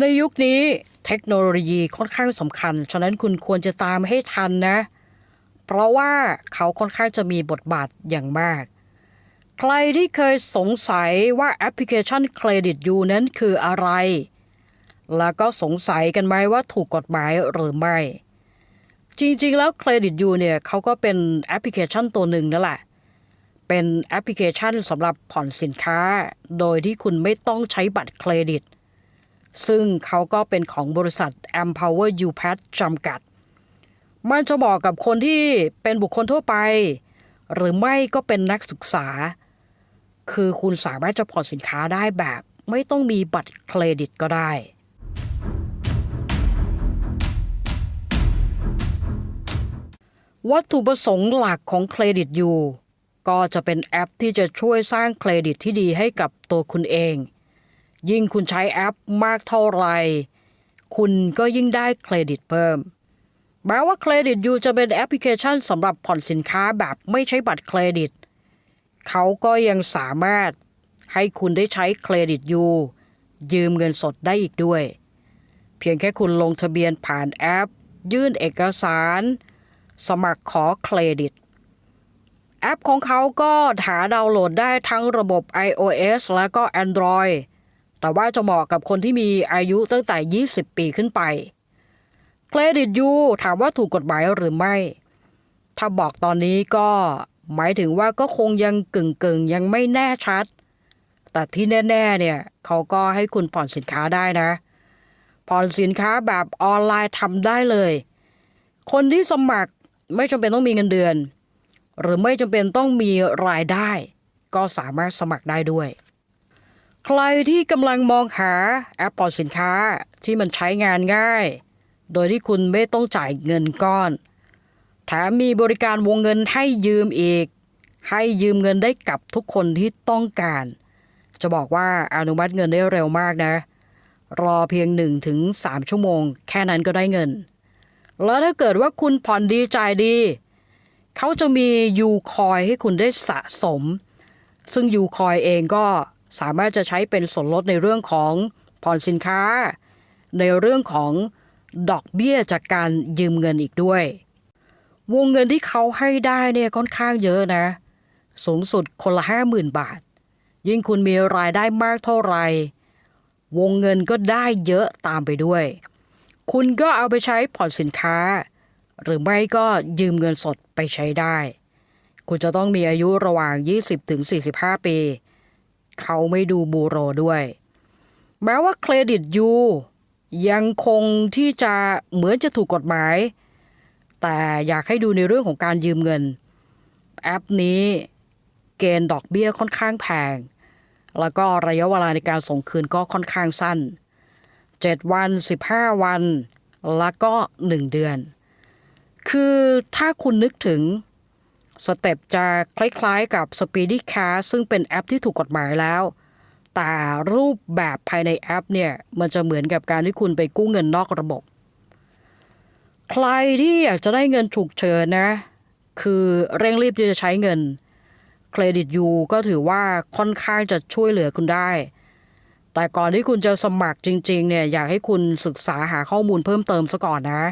ในยุคนี้เทคโนโลยีค่อนข้างสำคัญ ฉะนั้นคุณควรจะตามให้ทันนะ เพราะว่าเขาค่อนข้างจะมีบทบาทอย่างมาก ใครที่เคยสงสัยว่าแอปพลิเคชันเครดิตยูนั้นคืออะไร แล้วก็สงสัยกันไหมว่าถูกกฎหมายหรือไม่ จริงๆแล้วเครดิตยูเนี่ยเขาก็เป็นแอปพลิเคชันตัวหนึ่งนั่นแหละเป็นแอปพลิเคชันสำหรับผ่อนสินค้า โดยที่คุณไม่ต้องใช้บัตรเครดิต ซึ่งเขาก็เป็นของบริษัท Empower u p a t จำกัด มันจะบอกกับคนที่เป็นบุคคลทั่วไป หรือไม่ก็เป็นนักศึกษา คือคุณสามารถจะผ่อนสินค้าได้แบบ ไม่ต้องมีบัตรเครดิตก็ได้วัตถุประสงค์หลักของเครดิตยูก็จะเป็นแอปที่จะช่วยสร้างเครดิตที่ดีให้กับตัวคุณเอง ยิ่งคุณใช้แอปมากเท่าไหร่คุณก็ยิ่งได้เครดิตเพิ่มแม้ว่าเครดิตยูจะเป็นแอปพลิเคชันสำหรับผ่อนสินค้าแบบไม่ใช้บัตรเครดิต เขาก็ยังสามารถให้คุณได้ใช้เครดิตยูยืมเงินสดได้อีกด้วย เพียงแค่คุณลงทะเบียนผ่านแอป ยื่นเอกสาร สมัครขอเครดิต แอปของเขาก็หาดาวน์โหลดได้ทั้งระบบ iOS และก็ Android แต่ว่าจะเหมาะกับคนที่มีอายุตั้งแต่ 20 ปีขึ้นไป เครดิตยูถามว่าถูกกฎหมายหรือไม่ ถ้าบอกตอนนี้ก็หมายถึงว่าก็คงยังกึ่งกึ่งๆยังไม่แน่ชัด แต่ที่แน่ ๆ เนี่ยเขาก็ให้คุณผ่อนสินค้าได้นะ ผ่อนสินค้าแบบออนไลน์ทำได้เลย คนที่สมัครไม่จำเป็นต้องมีเงินเดือน หรือไม่จำเป็นต้องมีรายได้ ก็สามารถสมัครได้ด้วย ใครที่กำลังมองหาแอปผ่อนสินค้าที่มันใช้งานง่าย โดยที่คุณไม่ต้องจ่ายเงินก้อน แถมมีบริการวงเงินให้ยืมอีก ให้ยืมเงินได้กับทุกคนที่ต้องการ จะบอกว่าอนุมัติเงินได้เร็วมากนะ รอเพียง 1-3 ชั่วโมง แค่นั้นก็ได้เงิน แล้วถ้าเกิดว่าคุณผ่อนดีจ่ายดี เขาจะมียูคอยให้คุณได้สะสม ซึ่งยูคอยเองก็ สามารถจะใช้เป็นส่วนลดในเรื่องของผ่อนสินค้า ในเรื่องของดอกเบี้ยจากการยืมเงินอีกด้วย วงเงินที่เขาให้ได้เนี่ยค่อนข้างเยอะนะ สูงสุดคนละห้าหมื่นบาท ยิ่งคุณมีรายได้มากเท่าไหร่วงเงินก็ได้เยอะตามไปด้วย คุณก็เอาไปใช้ผ่อนสินค้า หรือไม่ก็ยืมเงินสดไปใช้ได้ คุณจะต้องมีอายุระหว่าง 20ถึง45 ปี เขาไม่ดูบูโรด้วย แม้ว่าเครดิตยูยังคงที่จะเหมือนจะถูกกฎหมาย แต่อยากให้ดูในเรื่องของการยืมเงิน แอปนี้เกณฑ์ดอกเบี้ยค่อนข้างแพง แล้วก็ระยะเวลาในการส่งคืนก็ค่อนข้างสั้น 7 วัน 15 วัน แล้วก็ 1 เดือน คือถ้าคุณนึกถึง สเต็ปจะคล้ายๆกับ Speedy Cash ซึ่งเป็นแอปที่ถูกกฎหมายแล้ว แต่รูปแบบภายในแอปเนี่ย มันจะเหมือนกับการที่คุณไปกู้เงินนอกระบบ ใครที่อยากจะได้เงินฉุกเฉินนะ คือเร่งรีบที่จะใช้เงินเครดิตยูก็ถือว่าค่อนข้างจะช่วยเหลือคุณได้ แต่ก่อนที่คุณจะสมัครจริง ๆ เนี่ย อยากให้คุณศึกษาหาข้อมูลเพิ่มเติมซะก่อนนะ